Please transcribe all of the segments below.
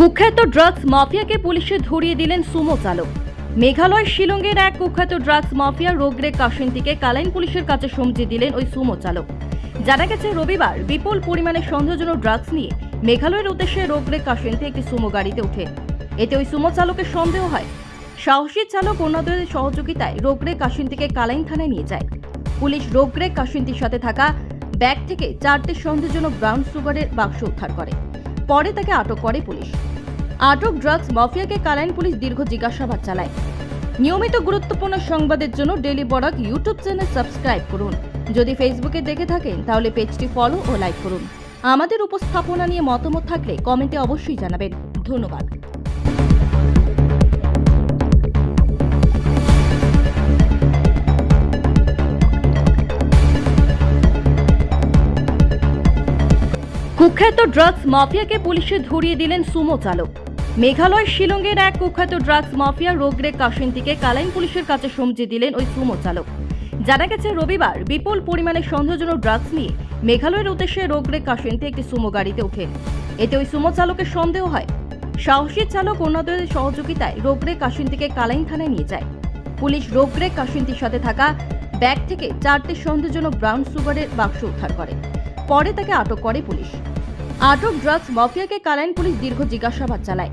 কুখ্যাত ড্রাগস মাফিয়াকে পুলিশে ধরিয়ে দিলেন সুমো চালক। মেঘালয় শিলংয়ের এক কুখ্যাত ড্রাগস মাফিয়া রোগরে কাশিন্তিকে কালাইন পুলিশের কাছে সমঝে দিলেন ওই সুমো চালক। জানা গেছে, রবিবার বিপুল পরিমাণে সন্দেহজনক ড্রাগস নিয়ে মেঘালয়ের উদ্দেশ্যে রোগরে কাশিন্তি একটি সুমো গাড়িতে ওঠে। এতে ওই সুমো চালকের সন্দেহ হয়। সাহসী চালক অন্যদের সহযোগিতায় রোগরে কাশিন্তিকে কালাইন থানায় নিয়ে যায়। পুলিশ রোগরে কাশিন্তির সাথে থাকা ব্যাগ থেকে চারটি সন্দেহজনক ব্রাউন সুগারের বাক্স উদ্ধার করে। পরে তাকে আটক করে পুলিশ। আটক ড্রাগস মাফিয়াকে কালাইন পুলিশ দীর্ঘ জিজ্ঞাসাবাদ চালায়। নিয়মিত গুরুত্বপূর্ণ সংবাদের জন্য daily Barak YouTube channel subscribe করুন। যদি ফেসবুকে দেখে থাকেন, তাহলে পেজটি ফলো ও লাইক করুন। আমাদের উপস্থাপনা নিয়ে মতামত থাকলে কমেন্টে অবশ্যই জানাবেন। ধন্যবাদ। কুখ্যাত ড্রাগস মাফিয়াকে পুলিশে ধরিয়ে দিলেন সুমো চালক। মেঘালয় শিলংয়ের এক কুখ্যাত ড্রাগস মাফিয়া রোগরে কাশিন্তিকে কালাইন পুলিশের কাছে সমঝে দিলেন ওই সুমো চালক। জানা গেছে, রবিবার বিপুল পরিমাণে সন্দেহজনক ড্রাগস নিয়ে মেঘালয়ের উদ্দেশ্যে রোগরে কাশিন্তি একটি সুমো গাড়িতে ওঠেন। এতে ওই সুমো চালকের সন্দেহ হয়। সাহসী চালক অন্যদের সহযোগিতায় রোগরে কাশিন্তিকে কালাইন থানায় নিয়ে যায়। পুলিশ রোগরে কাশিন্তির সাথে থাকা ব্যাগ থেকে চারটি সন্দেহজনক ব্রাউন সুগারের বাক্স উদ্ধার করে। পরে তাকে আটক করে পুলিশ। আটক ড্রাগস মাফিয়াকে কালাইন পুলিশ দীর্ঘ জিজ্ঞাসাবাদ চালায়।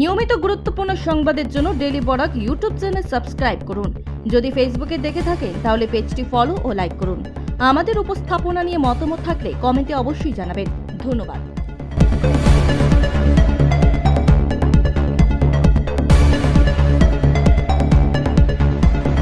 নিয়মিত গুরুত্বপূর্ণ সংবাদের জন্য daily Barak YouTube channel subscribe করুন। যদি ফেসবুকে দেখে থাকেন তাহলে পেজটি ফলো ও লাইক করুন। আমাদের উপস্থাপনা নিয়ে মতামত থাকলে কমেন্টে অবশ্যই জানাবেন। ধন্যবাদ।